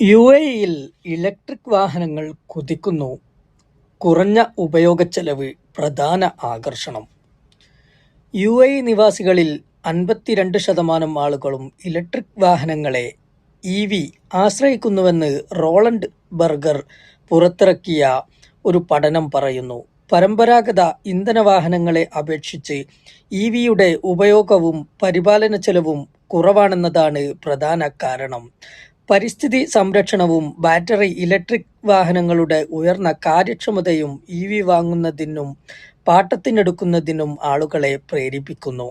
U എയിൽ electric വാഹനങ്ങൾ കുതിക്കുന്നു. കുറഞ്ഞ ഉപയോഗച്ചെലവ് പ്രധാന ആകർഷണം. യു എ നിവാസികളിൽ അൻപത്തിരണ്ട് ശതമാനം ആളുകളും ഇലക്ട്രിക് വാഹനങ്ങളെ ഇ വി ആശ്രയിക്കുന്നുവെന്ന് റോളണ്ട് ബർഗർ പുറത്തിറക്കിയ ഒരു പഠനം പറയുന്നു. പരമ്പരാഗത ഇന്ധന വാഹനങ്ങളെ അപേക്ഷിച്ച് ഇ വിയുടെ ഉപയോഗവും പരിപാലന ചെലവും കുറവാണെന്നതാണ് പ്രധാന കാരണം. പരിസ്ഥിതി സംരക്ഷണവും ബാറ്ററി ഇലക്ട്രിക് വാഹനങ്ങളുടെ ഉയർന്ന കാര്യക്ഷമതയും ഇ വി വാങ്ങുന്നതിനും പാട്ടത്തിനെടുക്കുന്നതിനും ആളുകളെ പ്രേരിപ്പിക്കുന്നു.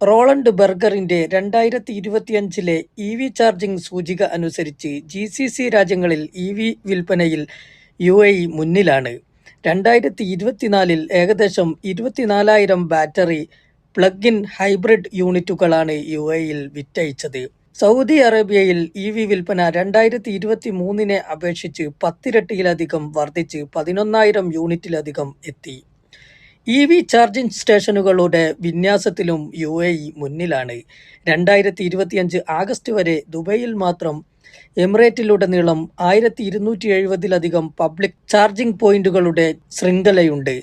റോളണ്ട് ബർഗറിന്റെ രണ്ടായിരത്തി ഇരുപത്തിയഞ്ചിലെ ഇ വി ചാർജിംഗ് സൂചിക അനുസരിച്ച് ജി സി സി രാജ്യങ്ങളിൽ ഇ വി വിൽപ്പനയിൽ യു എ മുന്നിലാണ്. രണ്ടായിരത്തി ഇരുപത്തിനാലിൽ ഏകദേശം ഇരുപത്തിനാലായിരം ബാറ്ററി പ്ലഗ് ഇൻ ഹൈബ്രിഡ് യൂണിറ്റുകളാണ് യു എയിൽ വിറ്റഴിച്ചത് സൗദി അറേബ്യയിൽ ഇ വി വിൽപ്പന രണ്ടായിരത്തി ഇരുപത്തി മൂന്നിനെ അപേക്ഷിച്ച് പത്തിരട്ടിയിലധികം വർദ്ധിച്ച് പതിനൊന്നായിരം യൂണിറ്റിലധികം എത്തി. ഇ വി ചാർജിംഗ് സ്റ്റേഷനുകളുടെ വിന്യാസത്തിലും യു എ ഇ മുന്നിലാണ്. രണ്ടായിരത്തി ഇരുപത്തിയഞ്ച് ആഗസ്റ്റ് വരെ ദുബൈയിൽ മാത്രം എമിറേറ്റിലുടനീളം ആയിരത്തി ഇരുന്നൂറ്റി എഴുപതിലധികം പബ്ലിക് ചാർജിംഗ് പോയിന്റുകളുടെ ശൃംഖലയുണ്ട്.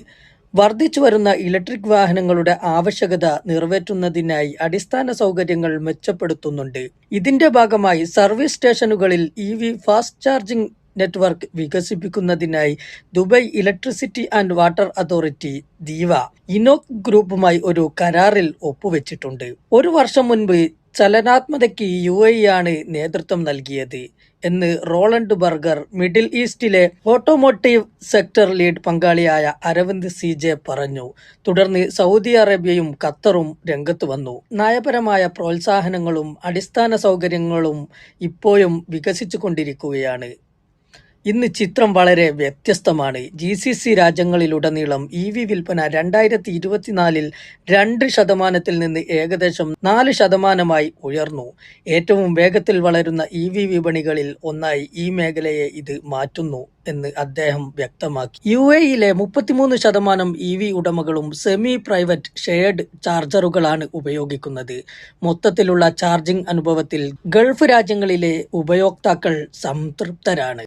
വർദ്ധിച്ചു വരുന്ന ഇലക്ട്രിക് വാഹനങ്ങളുടെ ആവശ്യകത നിറവേറ്റുന്നതിനായി അടിസ്ഥാന സൗകര്യങ്ങൾ മെച്ചപ്പെടുത്തുന്നുണ്ട്. ഇതിന്റെ ഭാഗമായി സർവീസ് സ്റ്റേഷനുകളിൽ E V fast charging network വികസിപ്പിക്കുന്നതിനായി Dubai electricity and water authority ദീവ ENOC ഗ്രൂപ്പുമായി ഒരു കരാറിൽ ഒപ്പുവെച്ചിട്ടുണ്ട്. ഒരു വർഷം മുൻപ് ചലനാത്മകതയ്ക്ക് യു ആണ് നേതൃത്വം നൽകിയത് എന്ന് റോളണ്ട് ബർഗർ മിഡിൽ ഈസ്റ്റിലെ ഓട്ടോമോട്ടീവ് സെക്ടർ ലീഡ് പങ്കാളിയായ അരവിന്ദ് സി ജെ പറഞ്ഞു. തുടർന്ന് സൗദി അറേബ്യയും ഖത്തറും രംഗത്ത് വന്നു. നയപരമായ പ്രോത്സാഹനങ്ങളും അടിസ്ഥാന സൗകര്യങ്ങളും ഇപ്പോഴും വികസിച്ചുകൊണ്ടിരിക്കുകയാണ്. ഇന്ന് ചിത്രം വളരെ വ്യത്യസ്തമാണ്. ജി സി സി രാജ്യങ്ങളിലുടനീളം ഇ വി വിൽപ്പന രണ്ടായിരത്തി ഇരുപത്തിനാലിൽ രണ്ട് ശതമാനത്തിൽ നിന്ന് ഏകദേശം നാല് ശതമാനമായി ഉയർന്നു. ഏറ്റവും വേഗത്തിൽ വളരുന്ന ഇ വി വിപണികളിൽ ഒന്നായി ഈ മേഖലയെ ഇത് മാറ്റുന്നു എന്ന് അദ്ദേഹം വ്യക്തമാക്കി. യു യിലെ മുപ്പത്തിമൂന്ന് ശതമാനം ഇ വി ഉടമകളും സെമി പ്രൈവറ്റ് ഷെയർഡ് ചാർജറുകളാണ് ഉപയോഗിക്കുന്നത്. മൊത്തത്തിലുള്ള ചാർജിംഗ് അനുഭവത്തിൽ ഗൾഫ് രാജ്യങ്ങളിലെ ഉപയോക്താക്കൾ സംതൃപ്തരാണ്.